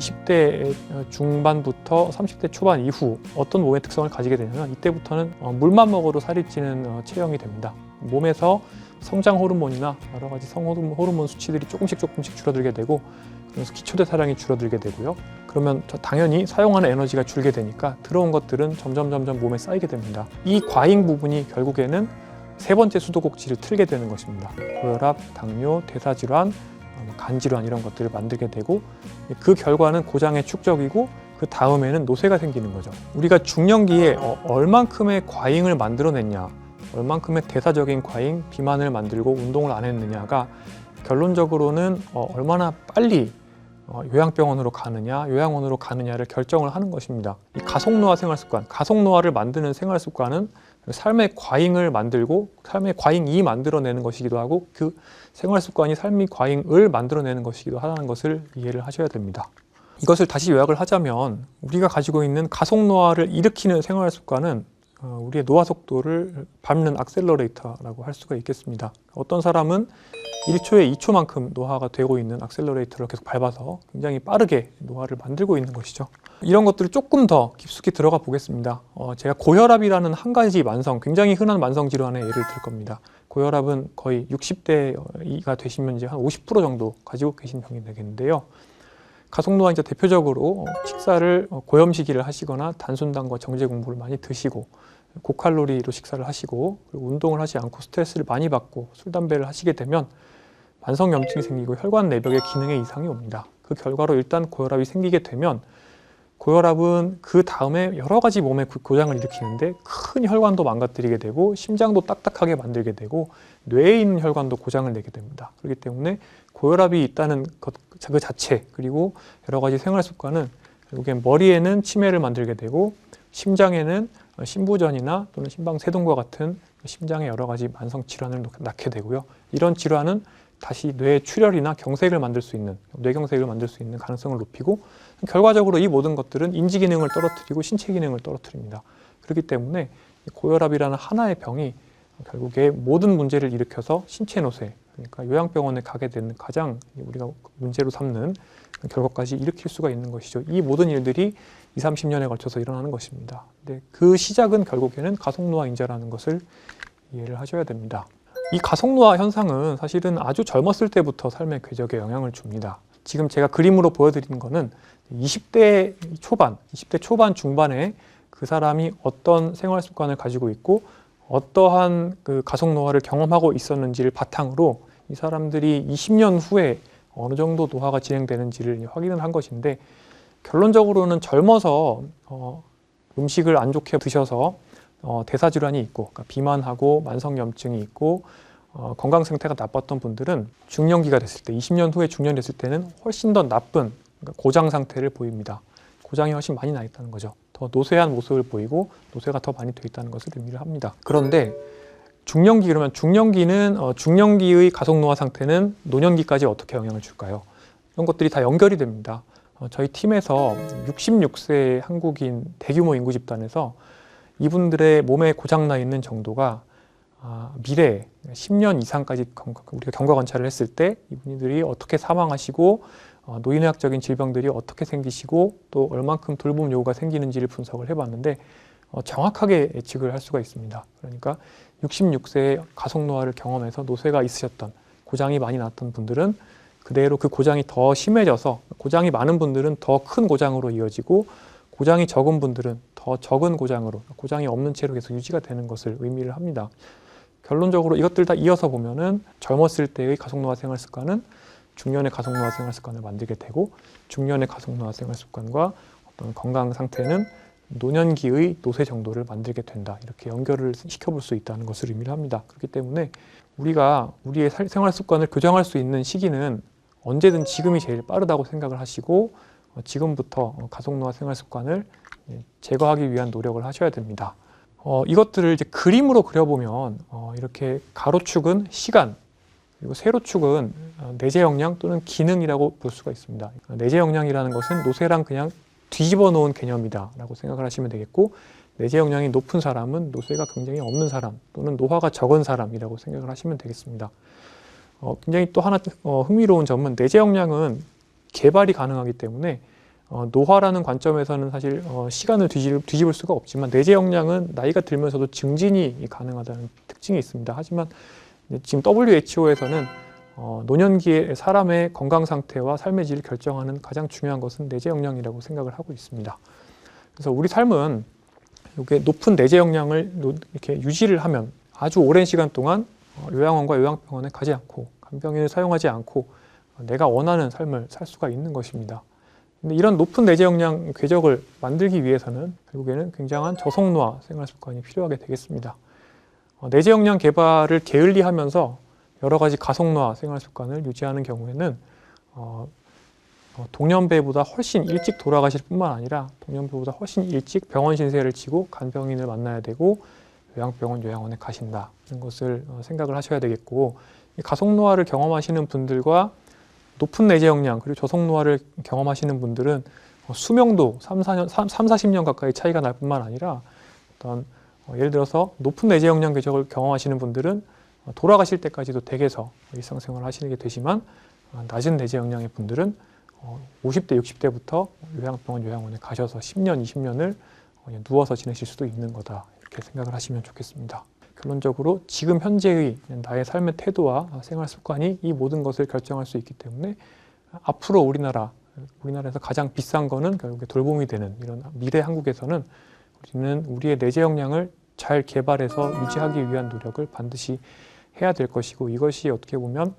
20대 중반부터 30대 초반 이후 어떤 몸의 특성을 가지게 되냐면 이때부터는 어, 물만 먹어도 살이 찌는 어, 체형이 됩니다. 몸에서 성장 호르몬이나 여러 가지 성호르몬 호르몬 수치들이 조금씩 조금씩 줄어들게 되고 그래서 기초대사량이 줄어들게 되고요. 그러면 저 당연히 사용하는 에너지가 줄게 되니까 들어온 것들은 점점 점점 몸에 쌓이게 됩니다. 이 과잉 부분이 결국에는 세 번째 수도꼭지를 틀게 되는 것입니다. 고혈압, 당뇨, 대사질환, 어, 간질환 이런 것들을 만들게 되고 그 결과는 고장의 축적이고 그 다음에는 노쇠가 생기는 거죠. 우리가 중년기에 어, 얼만큼의 과잉을 만들어냈냐, 얼만큼의 대사적인 과잉, 비만을 만들고 운동을 안 했느냐가 결론적으로는 어, 얼마나 빨리 어, 요양병원으로 가느냐, 요양원으로 가느냐를 결정을 하는 것입니다. 이 가속노화 생활 습관, 가속노화를 만드는 생활 습관은 삶의 과잉을 만들고 삶의 과잉이 만들어내는 것이기도 하고 그 생활 습관이 삶의 과잉을 만들어내는 것이기도 하다는 것을 이해를 하셔야 됩니다. 이것을 다시 요약을 하자면 우리가 가지고 있는 가속 노화를 일으키는 생활 습관은 어, 우리의 노화 속도를 밟는 악셀러레이터라고 할 수가 있겠습니다. 어떤 사람은 1초에 2초만큼 노화가 되고 있는 악셀러레이터를 계속 밟아서 굉장히 빠르게 노화를 만들고 있는 것이죠. 이런 것들을 조금 더 깊숙이 들어가 보겠습니다. 어, 제가 고혈압이라는 한 가지 만성, 굉장히 흔한 만성 질환의 예를 들 겁니다. 고혈압은 거의 60대가 되시면 이제 한 50% 정도 가지고 계신 병이 되겠는데요. 가속노화 이제 대표적으로 어, 식사를 어, 고염식이를 하시거나 단순당과 정제 공복을 많이 드시고 고칼로리로 식사를 하시고 그리고 운동을 하지 않고 스트레스를 많이 받고 술 담배를 하시게 되면 만성 염증이 생기고 혈관 내벽의 기능에 이상이 옵니다. 그 결과로 일단 고혈압이 생기게 되면 고혈압은 그 다음에 여러 가지 고- 고장을 일으키는데 큰 혈관도 망가뜨리게 되고 심장도 딱딱하게 만들게 되고 뇌에 있는 혈관도 고장을 내게 됩니다. 그렇기 때문에 고혈압이 있다는 것 그 자체 그리고 여러 가지 생활 습관은 결국엔 머리에는 치매를 만들게 되고 심장에는 어, 심부전이나 또는 심방세동과 같은 심장의 여러 가지 만성 질환을 낳게 되고요. 이런 질환은 다시 뇌 출혈이나 경색을 만들 수 있는 뇌경색을 만들 수 있는 가능성을 높이고 결과적으로 이 모든 것들은 인지 기능을 떨어뜨리고 신체 기능을 떨어뜨립니다. 그렇기 때문에 이 고혈압이라는 하나의 병이 결국에 모든 문제를 일으켜서 신체 노쇠 그러니까 요양병원에 가게 되는 가장 우리가 문제로 삼는 결과까지 일으킬 수가 있는 것이죠. 이 모든 일들이 2, 30년에 걸쳐서 일어나는 것입니다. 근데 그 시작은 결국에는 가속노화 인자라는 것을 이해를 하셔야 됩니다. 이 가속노화 현상은 사실은 아주 젊었을 때부터 삶의 궤적에 영향을 줍니다. 지금 제가 그림으로 보여드리는 거는 20대 초반, 20대 초반 중반에 그 사람이 어떤 생활 습관을 가지고 있고 어떠한 그 가속노화를 경험하고 있었는지를 바탕으로 이 사람들이 20년 후에 어느 정도 노화가 진행되는지를 확인을 한 것인데 결론적으로는 젊어서 어, 음식을 안 좋게 드셔서 어, 대사 질환이 있고 그러니까 비만하고 만성염증이 있고 어, 건강 상태가 나빴던 분들은 중년기가 됐을 때 20년 후에 중년 됐을 때는 훨씬 더 나쁜 그러니까 고장 상태를 보입니다. 고장이 훨씬 많이 나 있다는 거죠. 더 노쇠한 모습을 보이고 노쇠가 더 많이 돼 있다는 것을 의미를 합니다. 그런데 중년기 그러면 중년기는 어, 중년기의 가속노화 상태는 노년기까지 어떻게 영향을 줄까요? 이런 것들이 다 연결이 됩니다. 어, 저희 팀에서 66세 한국인 대규모 인구 집단에서 이분들의 몸에 고장 나 있는 정도가 아, 미래 10년 이상까지 경- 우리가 경과 관찰을 했을 때 이분들이 어떻게 사망하시고 어, 노인의학적인 질병들이 어떻게 생기시고 또 얼만큼 돌봄 요구가 생기는지를 분석을 해봤는데 어, 정확하게 예측을 할 수가 있습니다. 그러니까 66세에 가속노화를 경험해서 노쇠가 있으셨던 고장이 많이 났던 분들은 그대로 그 고장이 더 심해져서 고장이 많은 분들은 더 큰 고장으로 이어지고 고장이 적은 분들은 더 적은 고장으로 고장이 없는 채로 계속 유지가 되는 것을 의미를 합니다. 결론적으로 이것들 다 이어서 보면은 젊었을 때의 가속노화 생활 습관은 중년의 가속노화 생활 습관을 만들게 되고 중년의 가속노화 생활 습관과 어떤 건강 상태는 노년기의 노쇠 정도를 만들게 된다. 이렇게 연결을 시켜볼 수 있다는 것을 의미를 합니다. 그렇기 때문에 우리가 우리의 살- 생활 습관을 교정할 수 있는 시기는 언제든 지금이 제일 빠르다고 생각을 하시고 어, 지금부터 어, 가속노화 생활 습관을 예, 제거하기 위한 노력을 하셔야 됩니다. 어, 이것들을 이제 그림으로 그려보면 어, 이렇게 가로축은 시간 그리고 세로축은 어, 내재 역량 또는 기능이라고 볼 수가 있습니다. 어, 내재 역량이라는 것은 노쇠랑 그냥 뒤집어 놓은 개념이다라고 생각을 하시면 되겠고 내재 역량이 높은 사람은 노쇠가 굉장히 없는 사람 또는 노화가 적은 사람이라고 생각을 하시면 되겠습니다. 어, 굉장히 또 하나 어, 흥미로운 점은 내재 역량은 개발이 가능하기 때문에 어, 노화라는 관점에서는 사실 어, 시간을 뒤집, 뒤집을 수가 없지만 내재 역량은 나이가 들면서도 증진이 가능하다는 특징이 있습니다. 하지만 지금 WHO에서는 어, 노년기의 사람의 건강 상태와 삶의 질을 결정하는 가장 중요한 것은 내재 역량이라고 생각을 하고 있습니다. 그래서 우리 삶은 이게 높은 내재 역량을 노- 이렇게 유지를 하면 아주 오랜 시간 동안 어, 요양원과 요양병원에 가지 않고 간병인을 사용하지 않고 어, 내가 원하는 삶을 살 수가 있는 것입니다. 근데 이런 높은 내재 역량 궤적을 만들기 위해서는 결국에는 굉장한 저속노화 생활 습관이 필요하게 되겠습니다. 어, 내재 역량 개발을 게을리하면서 여러 가지 가속노화 생활 습관을 유지하는 경우에는 어, 어, 동년배보다 훨씬 일찍 돌아가실 뿐만 아니라 동년배보다 훨씬 일찍 병원 신세를 지고 간병인을 만나야 되고 요양병원 요양원에 가신다는 것을 어, 생각을 하셔야 되겠고 이 가속노화를 경험하시는 분들과 높은 내재 역량 그리고 저속 노화를 경험하시는 분들은 어, 수명도 3, 4년, 3, 3, 40년 가까이 차이가 날 뿐만 아니라 어떤 어, 예를 들어서 높은 내재 역량 궤적을 경험하시는 분들은 어, 돌아가실 때까지도 댁에서 일상생활을 하시게 되지만 어, 낮은 내재 역량의 분들은 어, 50대, 60대부터 요양병원, 요양원에 가셔서 10년, 20년을 누워서 지내실 수도 있는 거다. 이렇게 생각을 하시면 좋겠습니다. 결론적으로 지금 현재의 나의 삶의 태도와 생활 습관이 이 모든 것을 결정할 수 있기 때문에 앞으로 우리나라, 우리나라에서 가장 비싼 거는 결국에 돌봄이 되는 이런 미래 한국에서는 우리는 우리의 내재 역량을 잘 개발해서 유지하기 위한 노력을 반드시 해야 될 것이고 이것이 어떻게 보면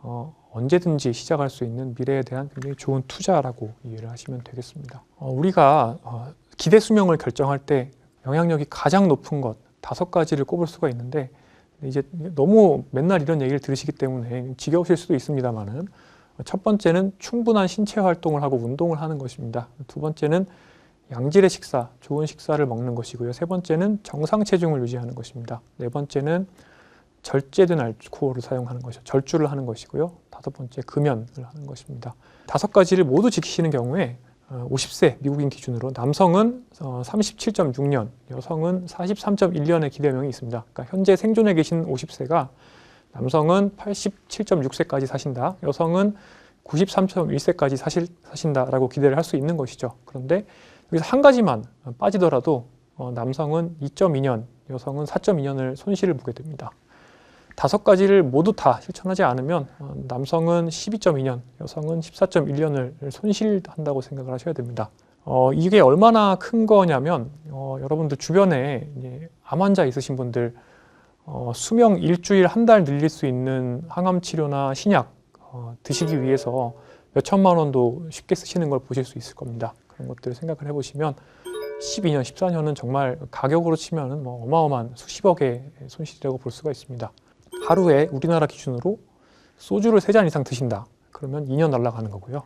어, 언제든지 시작할 수 있는 미래에 대한 굉장히 좋은 투자라고 이해를 하시면 되겠습니다. 어, 우리가 어, 기대 수명을 결정할 때 영향력이 가장 높은 것 다섯 가지를 꼽을 수가 있는데 이제 너무 맨날 이런 얘기를 들으시기 때문에 지겨우실 수도 있습니다만은 첫 번째는 충분한 신체 활동을 하고 운동을 하는 것입니다. 두 번째는 양질의 식사, 좋은 식사를 먹는 것이고요. 세 번째는 정상 체중을 유지하는 것입니다. 네 번째는 절제된 알코올을 사용하는 것이죠. 절주를 하는 것이고요. 다섯 번째 금연을 하는 것입니다. 다섯 가지를 모두 지키시는 경우에 어, 50세 미국인 기준으로 남성은 어, 37.6년, 여성은 43.1년의 기대명이 있습니다. 그러니까 현재 생존해 계신 50세가 남성은 87.6세까지 사신다, 여성은 93.1세까지 사실, 사신다라고 기대를 할 수 있는 것이죠. 그런데 여기서 한 가지만 빠지더라도 어, 남성은 2.2년, 여성은 4.2년을 손실을 보게 됩니다. 다섯 가지를 모두 다 실천하지 않으면 어, 남성은 12.2년, 여성은 14.1년을 손실한다고 생각을 하셔야 됩니다. 어, 이게 얼마나 큰 거냐면 어, 여러분들 주변에 암 환자 있으신 분들 어, 수명 일주일 한 달 늘릴 수 있는 항암 치료나 신약 어, 드시기 위해서 몇 천만 원도 쉽게 쓰시는 걸 보실 수 있을 겁니다. 그런 것들을 생각을 해보시면 12년, 14년은 정말 가격으로 치면은 뭐 어마어마한 수십억의 손실이라고 볼 수가 있습니다. 하루에 우리나라 기준으로 소주를 세 잔 이상 드신다. 그러면 2년 날아가는 거고요.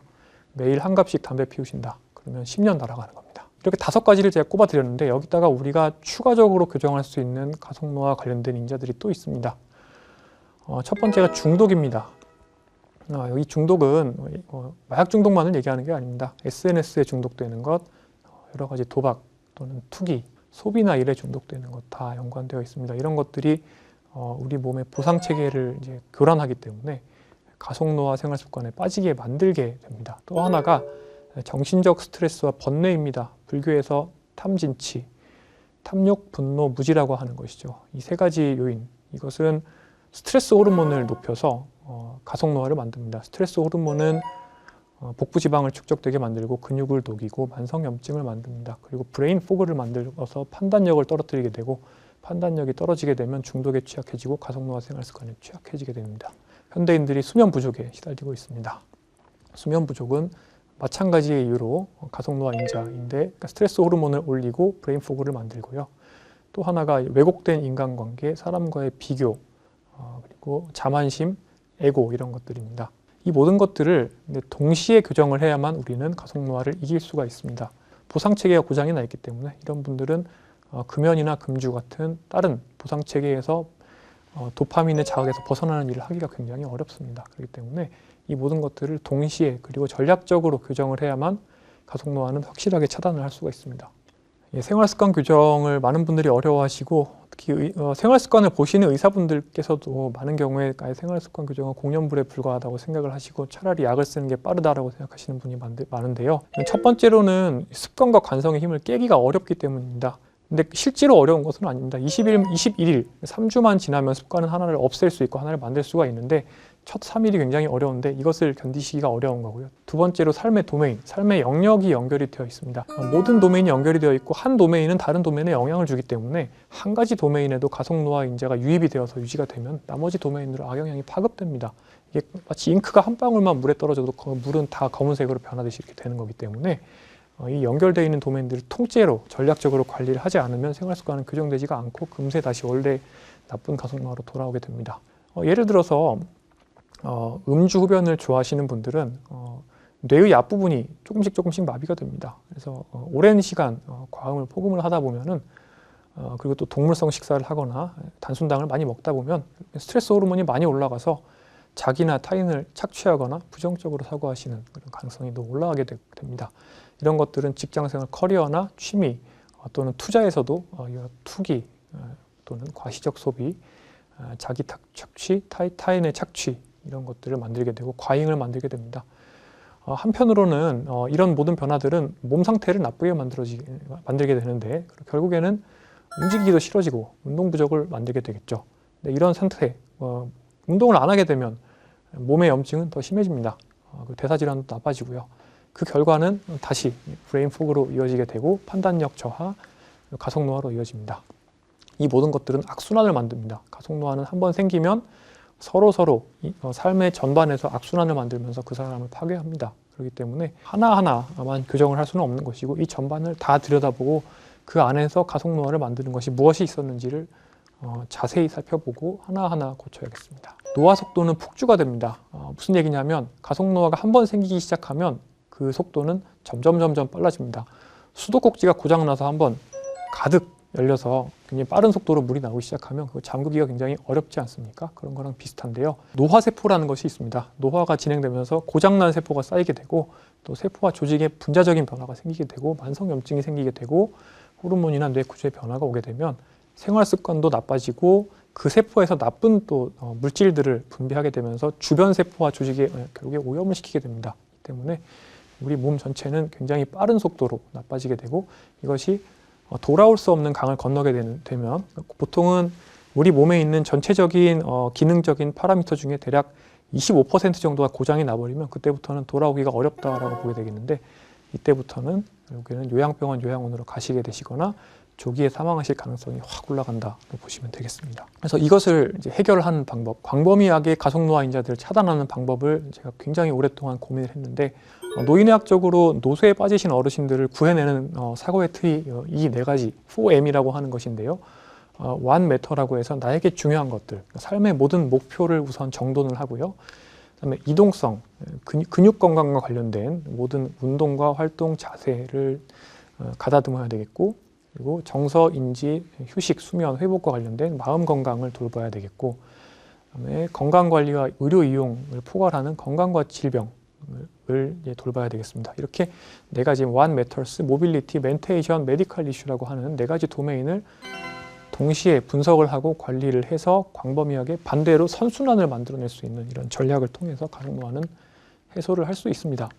매일 한 갑씩 담배 피우신다. 그러면 10년 날아가는 겁니다. 이렇게 다섯 가지를 제가 꼽아드렸는데 여기다가 우리가 추가적으로 교정할 수 있는 가속노화 관련된 인자들이 또 있습니다. 어, 첫 번째가 중독입니다. 어, 여기 중독은 어, 마약 중독만을 얘기하는 게 아닙니다. SNS에 중독되는 것, 어, 여러 가지 도박 또는 투기, 소비나 일에 중독되는 것 다 연관되어 있습니다. 이런 것들이 어, 우리 몸의 보상 체계를 이제 교란하기 때문에 가속노화 생활 습관에 빠지게 만들게 됩니다. 또 하나가 정신적 스트레스와 번뇌입니다. 불교에서 탐진치, 탐욕, 분노, 무지라고 하는 것이죠. 이 세 가지 요인 이것은 스트레스 호르몬을 높여서 어, 가속노화를 만듭니다. 스트레스 호르몬은 어, 복부 지방을 축적되게 만들고 근육을 녹이고 만성염증을 만듭니다. 그리고 브레인 포그를 만들어서 판단력을 떨어뜨리게 되고 판단력이 떨어지게 되면 중독에 취약해지고 가속노화 생활 습관에 취약해지게 됩니다. 현대인들이 수면 부족에 시달리고 있습니다. 수면 부족은 마찬가지의 이유로 가속노화 인자인데 그러니까 스트레스 호르몬을 올리고 브레인 포그를 만들고요. 또 하나가 왜곡된 인간관계, 사람과의 비교, 어, 그리고 자만심, 에고 이런 것들입니다. 이 모든 것들을 동시에 교정을 해야만 우리는 가속노화를 이길 수가 있습니다. 보상 체계가 고장이 나 있기 때문에 이런 분들은 어, 금연이나 금주 같은 다른 보상 체계에서 어, 도파민의 자극에서 벗어나는 일을 하기가 굉장히 어렵습니다. 그렇기 때문에 이 모든 것들을 동시에 그리고 전략적으로 교정을 해야만 가속노화는 확실하게 차단을 할 수가 있습니다. 예, 생활습관 규정을 많은 분들이 어려워하시고 특히 의- 어, 생활습관을 보시는 의사분들께서도 많은 경우에 아예 생활습관 규정은 공연불에 불과하다고 생각을 하시고 차라리 약을 쓰는 게 빠르다라고 생각하시는 분이 많- 많은데요. 첫 번째로는 습관과 관성의 힘을 깨기가 어렵기 때문입니다. 근데 실제로 어려운 것은 아닙니다. 20일, 21일, 3주만 지나면 습관은 하나를 없앨 수 있고 하나를 만들 수가 있는데 첫 3일이 굉장히 어려운데 이것을 견디시기가 어려운 거고요. 두 번째로 삶의 도메인, 삶의 영역이 연결이 되어 있습니다. 어, 모든 도메인이 연결이 되어 있고 한 도메인은 다른 도메인에 영향을 주기 때문에 한 가지 도메인에도 가속노화 인자가 유입이 되어서 유지가 되면 나머지 도메인으로 악영향이 파급됩니다. 이게 마치 잉크가 한 방울만 물에 떨어져도 그 물은 다 검은색으로 변하듯이 이렇게 되는 거기 때문에 어, 이 연결되어 있는 도메인들을 통째로 전략적으로 관리를 하지 않으면 생활 습관은 교정되지가 않고 금세 다시 원래 나쁜 가속노화로 돌아오게 됩니다. 어, 예를 들어서 어, 음주 흡연을 좋아하시는 분들은 어, 뇌의 앞부분이 조금씩 조금씩 마비가 됩니다. 그래서 어, 오랜 시간 어, 과음을 폭음을 하다 보면은 어, 그리고 또 동물성 식사를 하거나 단순당을 많이 먹다 보면 스트레스 호르몬이 많이 올라가서 자기나 타인을 착취하거나 부정적으로 사고하시는 그런 가능성이 또 올라가게 되- 됩니다. 이런 것들은 직장생활 커리어나 취미 어, 또는 투자에서도 어, 투기 어, 또는 과시적 소비, 어, 자기 탁- 착취, 타인의 착취 이런 것들을 만들게 되고 과잉을 만들게 됩니다. 어, 한편으로는 어, 이런 모든 변화들은 몸 상태를 나쁘게 만들어지 만들게 되는데 결국에는 움직이기도 싫어지고 운동 부족을 만들게 되겠죠. 근데 이런 상태, 어, 운동을 안 하게 되면 몸의 염증은 더 심해집니다. 어, 그 대사 질환도 나빠지고요. 그 결과는 다시 브레인 포그로 이어지게 되고 판단력 저하, 가속 노화로 이어집니다. 이 모든 것들은 악순환을 만듭니다. 가속 노화는 한 번 생기면 서로 서로 이- 어, 삶의 전반에서 악순환을 만들면서 그 사람을 파괴합니다. 그렇기 때문에 하나하나만 교정을 할 수는 없는 것이고 이 전반을 다 들여다보고 그 안에서 가속 노화를 만드는 것이 무엇이 있었는지를 어, 자세히 살펴보고 하나하나 고쳐야겠습니다. 노화 속도는 폭주가 됩니다. 어, 무슨 얘기냐면 가속 노화가 한 번 생기기 시작하면 그 속도는 점점 점점 빨라집니다. 수도꼭지가 고장 나서 한번 가득 열려서 굉장히 빠른 속도로 물이 나오기 시작하면 그 잠그기가 굉장히 어렵지 않습니까? 그런 거랑 비슷한데요. 노화 세포라는 것이 있습니다. 노화가 진행되면서 고장난 세포가 쌓이게 되고 또 세포와 조직의 분자적인 변화가 생기게 되고 만성염증이 생기게 되고 호르몬이나 뇌 구조의 변화가 오게 되면 생활 습관도 나빠지고 그 세포에서 나쁜 또 어, 물질들을 분비하게 되면서 주변 세포와 조직에 어, 결국에 오염을 시키게 됩니다. 이 때문에 우리 몸 전체는 굉장히 빠른 속도로 나빠지게 되고 이것이 어, 돌아올 수 없는 강을 건너게 되는, 되면 보통은 우리 몸에 있는 전체적인 어, 기능적인 파라미터 중에 대략 25% 정도가 고장이 나버리면 그때부터는 돌아오기가 어렵다라고 보게 되겠는데 이때부터는 결국에는 요양병원 요양원으로 가시게 되시거나 조기에 사망하실 가능성이 확 올라간다고 보시면 되겠습니다. 그래서 이것을 이제 해결하는 방법, 광범위하게 가속노화 인자들을 차단하는 방법을 제가 굉장히 오랫동안 고민을 했는데 어, 노인의학적으로 노쇠에 빠지신 어르신들을 구해내는 어, 사고의 틀이 이네 가지 4M이라고 하는 것인데요. 어, matter라고 해서 나에게 중요한 것들, 삶의 모든 목표를 우선 정돈을 하고요. 그다음에 이동성, 근육, 근육 건강과 관련된 모든 운동과 활동 자세를 어, 가다듬어야 되겠고, 그리고 정서, 인지, 휴식, 수면, 회복과 관련된 마음 건강을 돌봐야 되겠고, 그다음에 건강 관리와 의료 이용을 포괄하는 건강과 질병 을 돌봐야 되겠습니다. 이렇게 네 가지 one matters, 모빌리티, 멘테이션, 메디컬 이슈라고 하는 네 가지 도메인을 동시에 분석을 하고 관리를 해서 광범위하게 반대로 선순환을 만들어낼 수 있는 이런 전략을 통해서 가속노화는 해소를 할 수 있습니다.